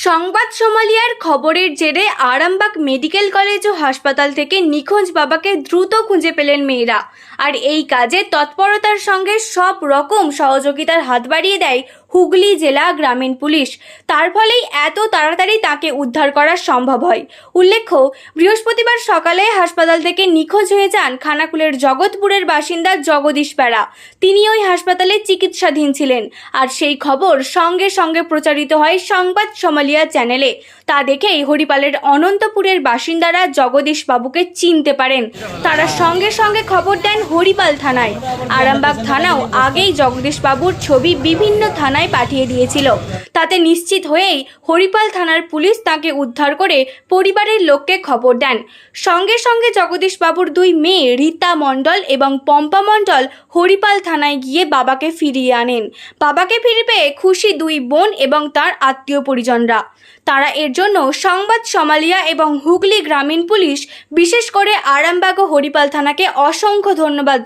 সংবাদ সোমালিয়ার খবরের জেরে আরামবাগ মেডিকেল কলেজ ও হাসপাতাল থেকে নিখোঁজ বাবাকে দ্রুত খুঁজে পেলেন মেয়েরা। আর এই কাজে তৎপরতার সঙ্গে সব রকম সহযোগিতার হাত বাড়িয়ে দেয় হুগলি জেলা গ্রামীণ পুলিশ। তার ফলেই এত তাড়াতাড়ি তাকে উদ্ধার করা সম্ভব হয়। উল্লেখ্য, বৃহস্পতিবার সকালে হাসপাতাল থেকে নিখোঁজ হয়ে যান খানাকুলের জগৎপুরের বাসিন্দা জগদীশ প্যারা তিনি ওই হাসপাতালে চিকিৎসাধীন ছিলেন। আর সেই খবর সঙ্গে সঙ্গে প্রচারিত হয় সংবাদ সমালিয়া চ্যানেলে। তা দেখেই হরিপালের অনন্তপুরের বাসিন্দারা জগদীশ বাবুকে চিনতে পারেন। তারা সঙ্গে সঙ্গে খবর দেন হরিপাল থানায়। আরামবাগ থানাও আগেই জগদীশ বাবুর ছবি বিভিন্ন থানায় পাঠিয়ে দিয়েছিল। তাতে নিশ্চিত হয়েই হরিপাল থানার পুলিশ তাকে উদ্ধার করে পরিবারের লোককে খবর দেন। সঙ্গে সঙ্গে জগদীশ বাবুর দুই মেয়ে রীতা মণ্ডল এবং পম্পা মণ্ডল হরিপাল থানায় গিয়ে বাবাকে ফিরিয়ে আনেন। বাবাকে ফিরে পেয়ে খুশি দুই বোন এবং তার আত্মীয় পরিজনরা। তারা এর জন্য সংবাদ সমালিয়া এবং হুগলি গ্রামীণ পুলিশ, বিশেষ করে আরামবাগ ও হরিপাল থানাকে অসংখ্য ধন্যবাদ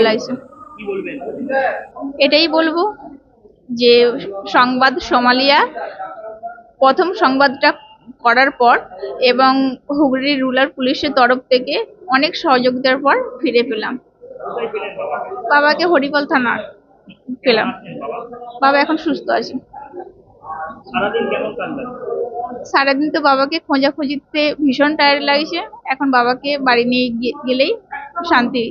লাগছে। এটাই বলব। যে সংবাদ সোমালিয়া প্রথম সংবাদটা করার পর এবং হুগলি রুরাল পুলিশের তরফ থেকে অনেক সহযোগিতার পর ফিরে পেলাম। বাবাকে হরিপাল থানা পেলাম। বাবা এখন সুস্থ আছে। সারাদিন তো বাবাকে খোঁজাখুঁজিতে ভীষণ টায়ার লাগছে। এখন বাবাকে বাড়ি নিয়ে গেলেই শান্তি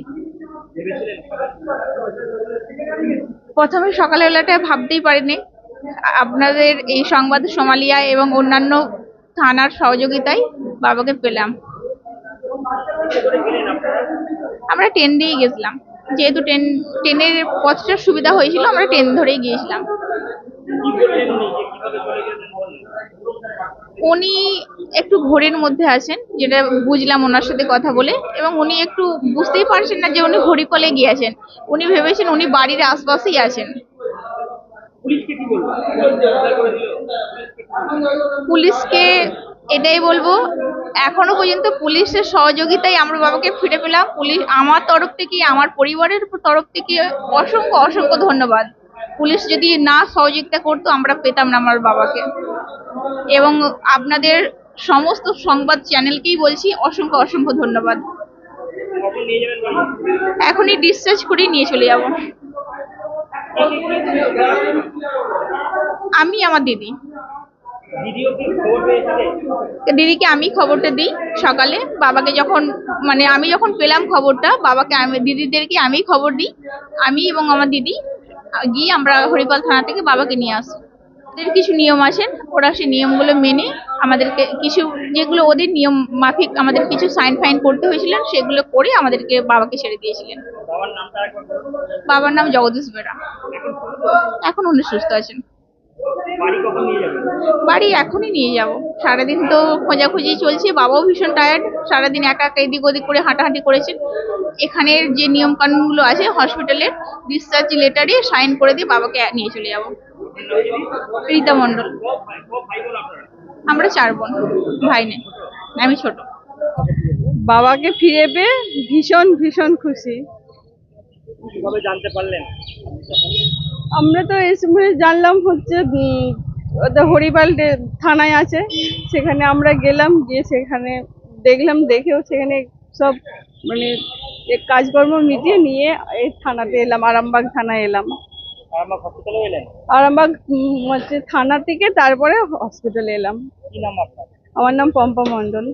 প্রথমে সকালবেলাটা ভাবতেই পারিনি। আপনাদের এই সংবাদ সোমালিয়া এবং অন্যান্য থানার সহযোগিতায় বাবাকে পেলাম। আমরা ট্রেন দিয়েই গেছিলাম। যেহেতু ট্রেন, ট্রেনের পথটা সুবিধা হয়েছিল, আমরা ট্রেন ধরেই গিয়েছিলাম কি বললেন উনি যে কীভাবে চলে গেলেন বললেন উনি একটু ঘোরের মধ্যে আছেন যেটা বুঝলাম ওনার সাথে কথা বলে এবং উনি একটু বুঝতেই পারছেন না যে উনি হরিকলে গিয়েছেন। উনি ভেবেছেন উনি বাড়ির আশপাশেই আছেন। পুলিশকে এটাই বলব এখনও পর্যন্ত পুলিশের সহযোগিতায় আমরা বাবাকে ফিরে পেলাম। পুলিশ আমার তরফ থেকে আমার পরিবারের তরফ থেকে অসংখ্য অসংখ্য ধন্যবাদ। পুলিশ যদি না সহযোগিতা করতো, আমরা পেতাম না আমার বাবাকে। এবং আপনাদের সমস্ত সংবাদ চ্যানেলকেই বলছি, অসংখ্য অসংখ্য ধন্যবাদ। এখনই ডিসচার্জ করে নিয়ে চলে যাব। আমি আমার দিদি। দিদিকে আমি খবরটা দিই সকালে। বাবাকে যখন মানে আমি যখন পেলাম খবরটা, বাবাকে আমি, দিদিদেরকে আমি খবর দিই। আমি এবং আমার দিদি। গিয়ে আমরা হরিপাল থানা থেকে বাবাকে নিয়ে আসি ওদের কিছু নিয়ম আছেন ওরা সেই নিয়মগুলো মেনে আমাদেরকে কিছু যেগুলো ওদের নিয়ম মাফিক আমাদের কিছু সাইন ফাইন করতে হয়েছিল সেগুলো করে আমাদেরকে বাবাকে ছেড়ে দিয়েছিলেন। বাবার নাম জগদীশ বেরা। এখন উনি সুস্থ আছেন। বাড়ি কখন নিয়ে যাবেন? বাড়ি এখনই নিয়ে যাব। সারাদিন তো খোঁজাখুঁজি চলছে বাবাও ভীষণ টায়ার্ড সারাদিন একা একা এদিক ওদিক করে হাঁটাহাঁটি করেছেন এখানের যে নিয়ম কানুনগুলো আছে হসপিটালের ডিসচার্জ লেটারে সাইন করে দিয়ে বাবাকে নিয়ে চলে যাব। রীতা মণ্ডল। আমরা চার বোন ভাই নেই আমি ছোট। বাবাকে ফিরে পেয়ে ভীষণ ভীষণ খুশি। কীভাবে জানতে পারলেন? আমরা তো এই সময় জানলাম হচ্ছে ওদের হরিপাল থানায় আছে। সেখানে আমরা গেলাম গিয়ে সেখানে দেখলাম দেখেও সেখানে সব মানে কাজকর্ম মিটিয়ে নিয়ে এই থানাতে এলাম আরামবাগ থানায় এলাম। আরামবাগ হচ্ছে থানা থেকে তারপরে হসপিটালে এলাম। আমার নাম পম্পা আপনার?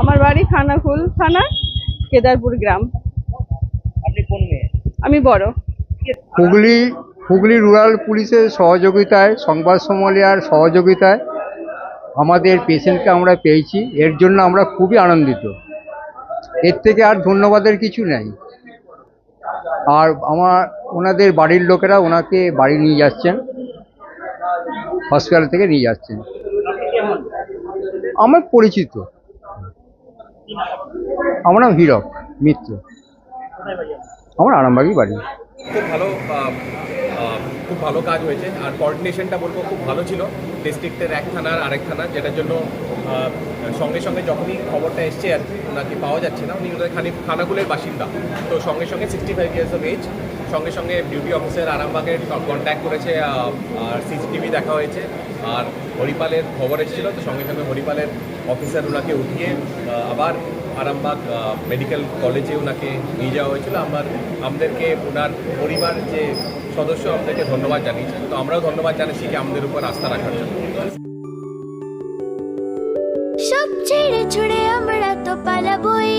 আমার বাড়ি খানাকুল থানা কেদারপুর গ্রাম। আমি বড়। হুগলি হুগলি রুরাল পুলিশের সহযোগিতায়, সংবাদ সমলিয়ার সহযোগিতায় আমাদের পেশেন্টকে আমরা পেয়েছি। এর জন্য আমরা খুবই আনন্দিত। এর থেকে আর ধন্যবাদের কিছু নেই। আর আমার, ওনাদের বাড়ির লোকেরা ওনাকে বাড়ি নিয়ে যাচ্ছেন। হসপিটাল থেকে নিয়ে যাচ্ছেন। আমার পরিচিত। আমার নাম হীরক মিত্র? আমার আরামবাগই বাড়ি। খুব ভালো খুব ভালো কাজ হয়েছে। আর কোঅর্ডিনেশনটা বলব খুব ভালো ছিল। ডিস্ট্রিক্টের এক থানার আরেক থানা, যেটার জন্য সঙ্গে সঙ্গে যখনই খবরটা এসছে আর কি, ওনাকে পাওয়া যাচ্ছে না, উনি ওদের খানি খানাগুলের বাসিন্দা। তো সঙ্গে সঙ্গে sixty five years of age সঙ্গে সঙ্গে ডিউটি অফিসার আরামবাগের কন্ট্যাক্ট করেছে আর সিসিটিভি দেখা হয়েছে। আর হরিপালের খবর এসেছিল, তো সঙ্গে সঙ্গে হরিপালের অফিসার ওনাকে উঠিয়ে আবার আরামবাগ মেডিকেল কলেজে ওনাকে নিয়ে যাওয়া হয়েছিল। আমার, আমাদেরকে ওনার পরিবার যে সদস্য, আমাদেরকে ধন্যবাদ জানিয়েছে। তো আমরাও ধন্যবাদ জানাচ্ছি যে আমাদের উপর আস্থা রাখার জন্য। সব ছেড়ে ছুড়ে আমরা তো পালাবই।